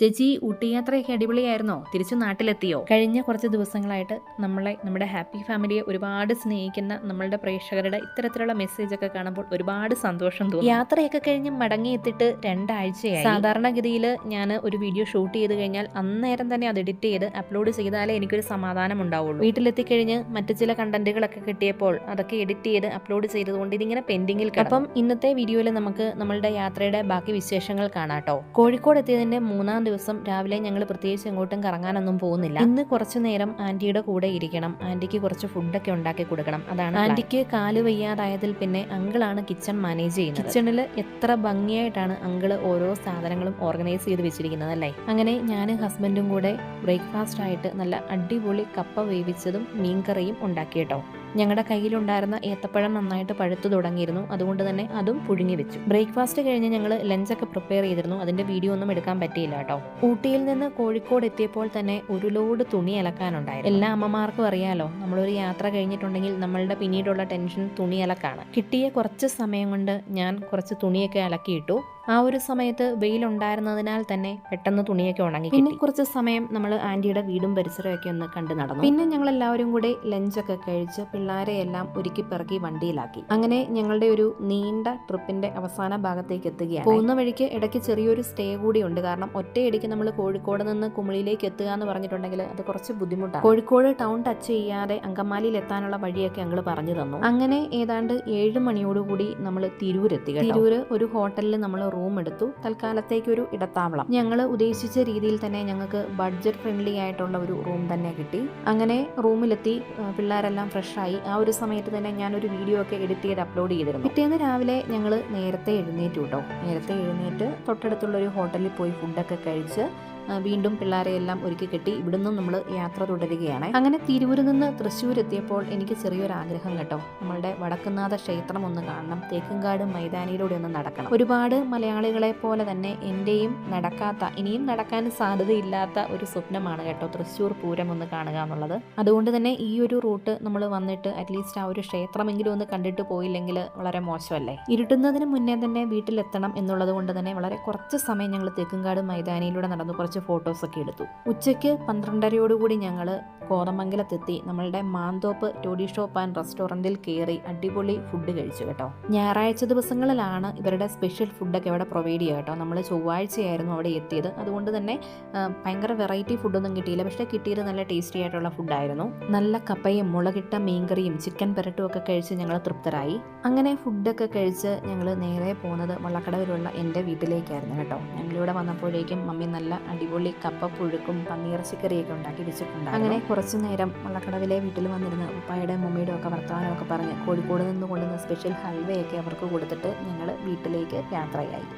ചേച്ചി ഊട്ടി യാത്രയൊക്കെ അടിപൊളിയായിരുന്നോ? തിരിച്ചു നാട്ടിലെത്തിയോ? കഴിഞ്ഞ കുറച്ച് ദിവസങ്ങളായിട്ട് നമ്മളെ നമ്മുടെ ഹാപ്പി ഫാമിലിയെ ഒരുപാട് സ്നേഹിക്കുന്ന നമ്മളുടെ പ്രേക്ഷകരുടെ ഇത്തരത്തിലുള്ള മെസ്സേജ് ഒക്കെ കാണുമ്പോൾ ഒരുപാട് സന്തോഷം തോന്നും. യാത്രയൊക്കെ കഴിഞ്ഞ് മടങ്ങിയെത്തിട്ട് രണ്ടാഴ്ചയായി. സാധാരണഗതിയിൽ ഞാൻ ഒരു വീഡിയോ ഷൂട്ട് ചെയ്ത് കഴിഞ്ഞാൽ അന്നേരം തന്നെ അത് എഡിറ്റ് ചെയ്ത് അപ്ലോഡ് ചെയ്താലേ എനിക്കൊരു സമാധാനം ഉണ്ടാവുള്ളൂ വീട്ടിലെത്തിക്കഴിഞ്ഞ് മറ്റു ചില കണ്ടന്റുകളൊക്കെ കിട്ടിയപ്പോൾ അതൊക്കെ എഡിറ്റ് ചെയ്ത് അപ്ലോഡ് ചെയ്തതുകൊണ്ട് ഇതിങ്ങനെ പെൻഡിങ്ങിൽ അപ്പം ഇന്നത്തെ വീഡിയോയിൽ നമുക്ക് നമ്മളുടെ യാത്രയുടെ ബാക്കി വിശേഷങ്ങൾ കാണാട്ടോ. കോഴിക്കോട് എത്തിയതിന്റെ മൂന്നാം ദിവസം രാവിലെ ഞങ്ങൾ പ്രത്യേകിച്ച് എങ്ങോട്ടും കറങ്ങാനൊന്നും പോകുന്നില്ല. ഇന്ന് കുറച്ചു നേരം ആന്റിയുടെ കൂടെ ഇരിക്കണം. ആന്റിക്ക് കുറച്ച് ഫുഡൊക്കെ ഉണ്ടാക്കി കൊടുക്കണം. അതാണ് ആന്റിക്ക് കാൽ വയ്യാതായതിൽ പിന്നെ അങ്കിളാണ് കിച്ചൺ മാനേജ് ചെയ്യുന്നത്. കിച്ചണിൽ എത്ര ഭംഗിയായിട്ടാണ് അങ്കിൾ ഓരോ സാധനങ്ങളും ഓർഗനൈസ് ചെയ്ത് വെച്ചിരിക്കുന്നത് അല്ലേ? അങ്ങനെ ഞാൻ ഹസ്ബൻഡും കൂടെ ബ്രേക്ക്ഫാസ്റ്റ് ആയിട്ട് നല്ല അടിപൊളി കപ്പ വേവിച്ചതും മീൻകറിയും ഉണ്ടാക്കി കേട്ടോ. ഞങ്ങളുടെ കയ്യിലുണ്ടായിരുന്ന ഏത്തപ്പഴം നന്നായിട്ട് പഴുത്തു തുടങ്ങിയിരുന്നു. അതുകൊണ്ട് തന്നെ അതും പുഴുങ്ങി വെച്ചു. ബ്രേക്ക്ഫാസ്റ്റ് കഴിഞ്ഞ് ഞങ്ങൾ ലഞ്ചൊക്കെ പ്രിപ്പയർ ചെയ്തിരുന്നു. അതിന്റെ വീഡിയോ ഒന്നും എടുക്കാൻ പറ്റിയില്ല കേട്ടോ. ഊട്ടിയിൽ നിന്ന് കോഴിക്കോട് എത്തിയപ്പോൾ തന്നെ ഒരു ലോഡ് തുണി അലക്കാനുണ്ടായിരുന്നു. എല്ലാ അമ്മമാർക്കും അറിയാലോ നമ്മളൊരു യാത്ര കഴിഞ്ഞിട്ടുണ്ടെങ്കിൽ നമ്മളുടെ പിന്നീടുള്ള ടെൻഷൻ തുണി അലക്കാണ്. കിട്ടിയ കുറച്ച് സമയം കൊണ്ട് ഞാൻ കുറച്ച് തുണിയൊക്കെ അലക്കിയിട്ടു. ആ ഒരു സമയത്ത് വെയിലുണ്ടായിരുന്നതിനാൽ തന്നെ പെട്ടെന്ന് തുണിയൊക്കെ ഉണങ്ങി പിന്നെ കുറച്ച് സമയം നമ്മൾ ആന്റിയുടെ വീടും പരിസരമൊക്കെ ഒന്ന് കണ്ടു നടന്നു. പിന്നെ ഞങ്ങൾ എല്ലാവരും കൂടി ലഞ്ചൊക്കെ കഴിച്ച് പിള്ളേരെ എല്ലാം ഒരുക്കി പിറക്കി വണ്ടിയിലാക്കി. അങ്ങനെ ഞങ്ങളുടെ ഒരു നീണ്ട ട്രിപ്പിന്റെ അവസാന ഭാഗത്തേക്ക് എത്തുകയാണ്. പോകുന്ന വഴിക്ക് ഇടയ്ക്ക് ചെറിയൊരു സ്റ്റേ കൂടി ഉണ്ട്. കാരണം ഒറ്റയടിക്ക് നമ്മൾ കോഴിക്കോട് നിന്ന് കുമിളിയിലേക്ക് എത്തുക എന്ന് പറഞ്ഞിട്ടുണ്ടെങ്കിൽ അത് കുറച്ച് ബുദ്ധിമുട്ടാണ്. കോഴിക്കോട് ടൗൺ ടച്ച് ചെയ്യാതെ അങ്കമാലിയിൽ എത്താനുള്ള വഴിയൊക്കെ ഞങ്ങൾ പറഞ്ഞു തന്നു. അങ്ങനെ ഏതാണ്ട് ഏഴ് മണിയോടുകൂടി നമ്മൾ തിരൂരെത്തി തിരൂര് ഒരു ഹോട്ടലിൽ നമ്മൾ റൂം എടുത്തു. തൽക്കാലത്തേക്ക് ഒരു ഇടത്താവളം. ഞങ്ങൾ ഉദ്ദേശിച്ച രീതിയിൽ തന്നെ ഞങ്ങൾക്ക് ബഡ്ജറ്റ് ഫ്രണ്ട്ലി ആയിട്ടുള്ള ഒരു റൂം തന്നെ കിട്ടി. അങ്ങനെ റൂമിലെത്തി പിള്ളേരെല്ലാം ഫ്രഷായി ആ ഒരു സമയത്ത് തന്നെ ഞാൻ ഒരു വീഡിയോ ഒക്കെ എഡിറ്റ് ചെയ്ത് അപ്ലോഡ് ചെയ്തിരുന്നു. പിറ്റേന്ന് രാവിലെ ഞങ്ങൾ നേരത്തെ എഴുന്നേറ്റു കേട്ടോ നേരത്തെ എഴുന്നേറ്റ് തൊട്ടടുത്തുള്ള ഒരു ഹോട്ടലിൽ പോയി ഫുഡൊക്കെ കഴിച്ച് വീണ്ടും പിള്ളേരെ എല്ലാം ഒരുക്കി കെട്ടി ഇവിടുന്ന് നമ്മൾ യാത്ര തുടരുകയാണ്. അങ്ങനെ തിരൂരിൽ നിന്ന് തൃശ്ശൂർ എത്തിയപ്പോൾ എനിക്ക് ചെറിയൊരു ആഗ്രഹം കേട്ടോ. നമ്മളുടെ വടക്കുന്നാഥ ക്ഷേത്രം ഒന്ന് കാണണം തേക്കുംകാട് മൈതാനിയിലൂടെ ഒന്ന് നടക്കണം. ഒരുപാട് മലയാളികളെ പോലെ തന്നെ എന്റെയും നടക്കാത്ത ഇനിയും നടക്കാൻ സാധ്യതയില്ലാത്ത ഒരു സ്വപ്നമാണ് കേട്ടോ തൃശ്ശൂർ പൂരം ഒന്ന് കാണുക എന്നുള്ളത്. അതുകൊണ്ട് തന്നെ ഈ ഒരു റൂട്ട് നമ്മൾ വന്നിട്ട് അറ്റ്ലീസ്റ്റ് ആ ഒരു ക്ഷേത്രമെങ്കിലും ഒന്ന് കണ്ടിട്ട് പോയില്ലെങ്കിൽ വളരെ മോശമല്ലേ? ഇരുട്ടുന്നതിന് മുന്നേ തന്നെ വീട്ടിലെത്തണം എന്നുള്ളത് കൊണ്ട് തന്നെ വളരെ കുറച്ച് സമയം ഞങ്ങൾ തേക്കുംകാട് മൈതാനിയിലൂടെ നടന്നു. കുറച്ച് ഫോട്ടോസൊക്കെ എടുത്തു. ഉച്ചയ്ക്ക് പന്ത്രണ്ടരയോടുകൂടി ഞങ്ങൾ കോതമംഗലത്തെത്തി നമ്മളുടെ മാന്തോപ്പ് ടോഡി ഷോപ്പ് ആൻഡ് റെസ്റ്റോറന്റിൽ കയറി അടിപൊളി ഫുഡ് കഴിച്ചു കേട്ടോ. ഞായറാഴ്ച ദിവസങ്ങളിലാണ് ഇവരുടെ സ്പെഷ്യൽ ഫുഡൊക്കെ ഇവിടെ പ്രൊവൈഡ് ചെയ്യുക കേട്ടോ. നമ്മൾ ചൊവ്വാഴ്ചയായിരുന്നു അവിടെ എത്തിയത്. അതുകൊണ്ട് തന്നെ ഭയങ്കര വെറൈറ്റി ഫുഡൊന്നും കിട്ടിയില്ല. പക്ഷേ കിട്ടിയത് നല്ല ടേസ്റ്റി ആയിട്ടുള്ള ഫുഡായിരുന്നു നല്ല കപ്പയും മുളകിട്ട മീൻകറിയും ചിക്കൻ പെരട്ടും ഒക്കെ കഴിച്ച് ഞങ്ങൾ തൃപ്തരായി. അങ്ങനെ ഫുഡൊക്കെ കഴിച്ച് ഞങ്ങൾ നേരെ പോകുന്നത് വള്ളക്കടവിലുള്ള എന്റെ വീട്ടിലേക്കായിരുന്നു കേട്ടോ. ഞങ്ങളിവിടെ വന്നപ്പോഴേക്കും മമ്മി നല്ല അടിപൊളി കപ്പ പുഴുക്കും പന്നീറച്ചിക്കറിയൊക്കെ ഉണ്ടാക്കി വെച്ചിട്ടുണ്ട് അങ്ങനെ കുറച്ചു നേരം വള്ളക്കടവിലെ വീട്ടിൽ വന്നിരുന്ന് ഉപ്പായുടെ മമ്മിയുടെ ഒക്കെ വർത്തമാനമൊക്കെ പറഞ്ഞ് കോഴിക്കോട് നിന്ന് കൊണ്ടുവന്ന സ്പെഷ്യൽ ഹൽവയൊക്കെ അവർക്ക് കൊടുത്തിട്ട് ഞങ്ങൾ വീട്ടിലേക്ക് യാത്രയായി.